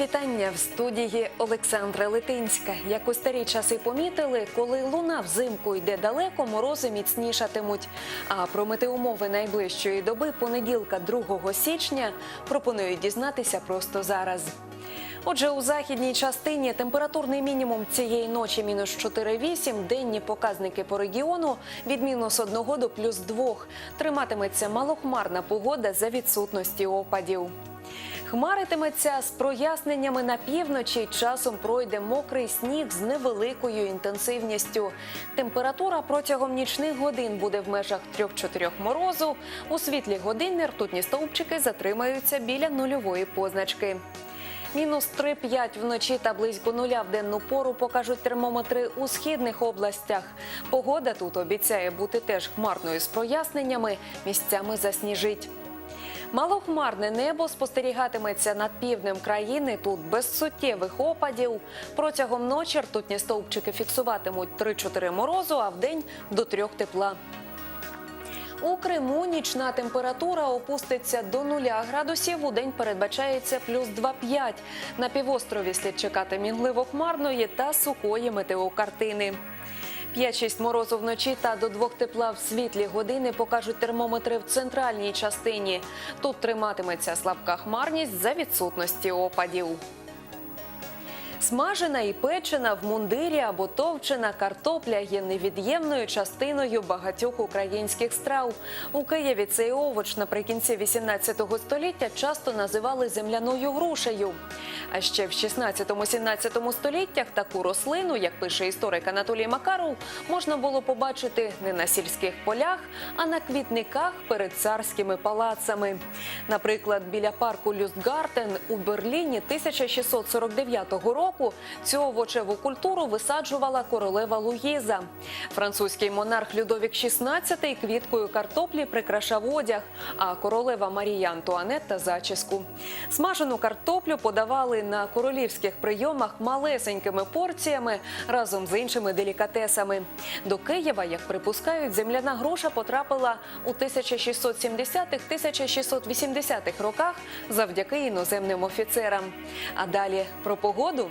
вітання в студії Олександра Литинська. Як у старі часи помітили, коли луна взимку йде далеко, морози міцнішатимуть. А про метеумови найближчої доби понеділка, 2 січня, пропоную дізнатися просто зараз. Отже, у західній частині температурний мінімум цієї ночі мінус 4,8, денні показники по регіону від мінус 1 до плюс 2. Триматиметься малохмарна погода за відсутності опадів. Хмаритиметься з проясненнями на півночі. Часом пройде мокрий сніг з невеликою інтенсивністю. Температура протягом нічних годин буде в межах 3-4 морозу. У світлі години ртутні стовпчики затримаються біля нульової позначки. Мінус 3-5 вночі та близько нуля в денну пору покажуть термометри у східних областях. Погода тут обіцяє бути теж хмарною з проясненнями, місцями засніжить. Малохмарне небо спостерігатиметься над півднем країни. Тут без суттєвих опадів. Протягом ночі ртутні стовпчики фіксуватимуть 3-4 морозу, а вдень до 3 тепла. У Криму нічна температура опуститься до 0 градусів. У день передбачається плюс 2,5. На півострові слід чекати мінливо-хмарної та сухої метеокартини. 5-6 морозу вночі та до 2 тепла в світлі години покажуть термометри в центральній частині. Тут триматиметься слабка хмарність за відсутності опадів. Смажена і печена в мундирі або товчена картопля є невід'ємною частиною багатьох українських страв. У Києві цей овоч наприкінці 18 століття часто називали земляною грушею. А ще в 16-17 століттях таку рослину, як пише історик Анатолій Макаров, можна було побачити не на сільських полях, а на квітниках перед царськими палацами. Наприклад, біля парку Люстгартен у Берліні 1649 року цю овочеву культуру висаджувала королева Луїза. Французький монарх Людовік XVI квіткою картоплі прикрашав одяг, а королева Марія Антуанетта зачіску. Смажену картоплю подавали на королівських прийомах малесенькими порціями разом з іншими делікатесами. До Києва, як припускають, земляна груша потрапила у 1670-1680-х роках завдяки іноземним офіцерам. А далі про погоду.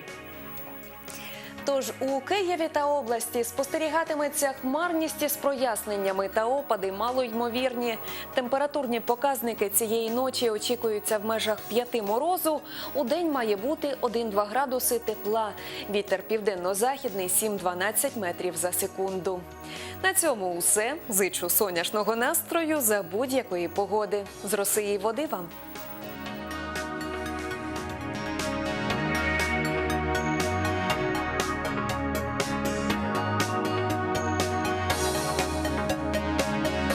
Тож у Києві та області спостерігатиметься хмарність із проясненнями та опади малоймовірні. Температурні показники цієї ночі очікуються в межах 5 морозу. У день має бути 1-2 градуси тепла. Вітер південно-західний 7-12 метрів за секунду. На цьому усе. Зичу сонячного настрою за будь-якої погоди. З роси і води вам.